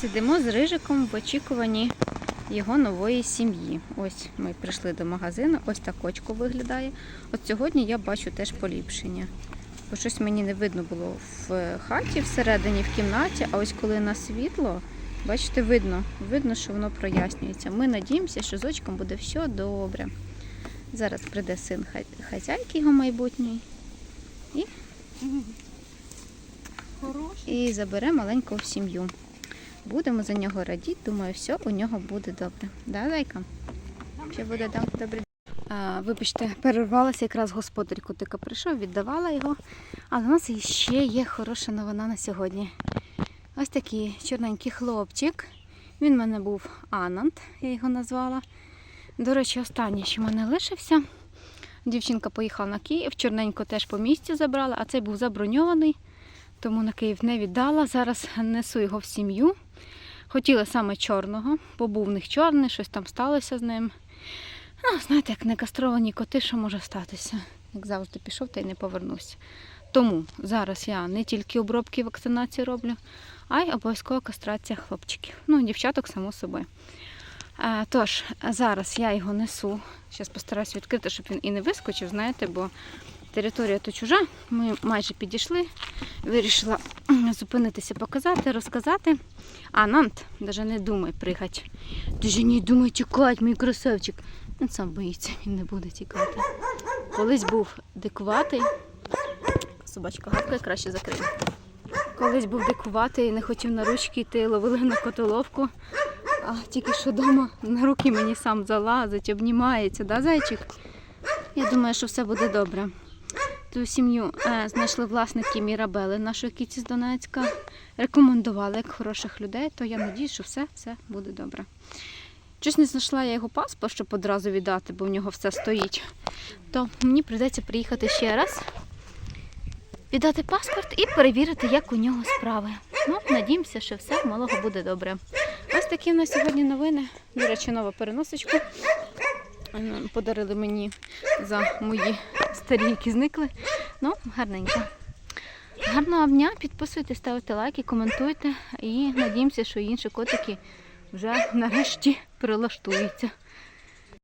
Сидимо з рижиком в очікуванні його нової сім'ї. Ось ми прийшли до магазину, ось так очко виглядає. От сьогодні я бачу теж поліпшення. Бо щось мені не видно було в хаті всередині, в кімнаті, а ось коли на світло, бачите, видно, видно, що воно прояснюється. Ми надіємося, що з очком буде все добре. Зараз прийде син хазяйки його майбутньої Хороший. і забере маленького в сім'ю. Будемо за нього радіти, думаю, все у нього буде добре. Да, зайка? Ще буде да? добре. А, вибачте, перервалася якраз господар котика прийшов, віддавала його. А в нас ще є хороша новина на сьогодні. Ось такий чорненький хлопчик. Він в мене був Анант, я його назвала. До речі, останній, що в мене лишився. Дівчинка поїхала на Київ, чорненько теж по місці забрала, а цей був заброньований тому на Київ не віддала. Зараз несу його в сім'ю. Хотіла саме чорного, бо був в них чорний, щось там сталося з ним. Ну, знаєте, як не кастровані коти, що може статися? Як завжди пішов та й не повернуся. Тому зараз я не тільки обробки вакцинації роблю, а й обов'язкова кастрація хлопчиків. Ну, дівчаток, само собою. Е, Тож, зараз я його несу. Зараз постараюсь відкрити, щоб він і не вискочив, знаєте, бо територія то чужа. Ми майже підійшли. Вирішила зупинитися, показати, розказати. А Нант навіть не думай пригати. Даже не думай тікати, мій красавчик. Він сам боїться, він не буде тікати. Колись був дикуватий. Собачка гавкає, краще закрити. Колись був дикуватий не хотів на ручки йти, ловили на котоловку. А тільки що вдома на руки мені сам залазить, обнімається, да, зайчик? Я думаю, що все буде добре. Ту сім'ю е, знайшли власники Мірабели, нашої кіті з Донецька. Рекомендували як хороших людей, то я надіюсь, що все, все буде добре. Щось не знайшла я його паспорт, щоб одразу віддати, бо в нього все стоїть. То мені прийдеться приїхати ще раз, віддати паспорт і перевірити, як у нього справи. Ну, надіємося, що все в малого буде добре. Ось такі в нас сьогодні новини. До речі, нова переносочка. Подарили мені за мої старі, які зникли. Ну, гарненько. Гарного дня, підписуйтесь, ставте лайки, коментуйте і надіємося, що інші котики вже нарешті прилаштуються.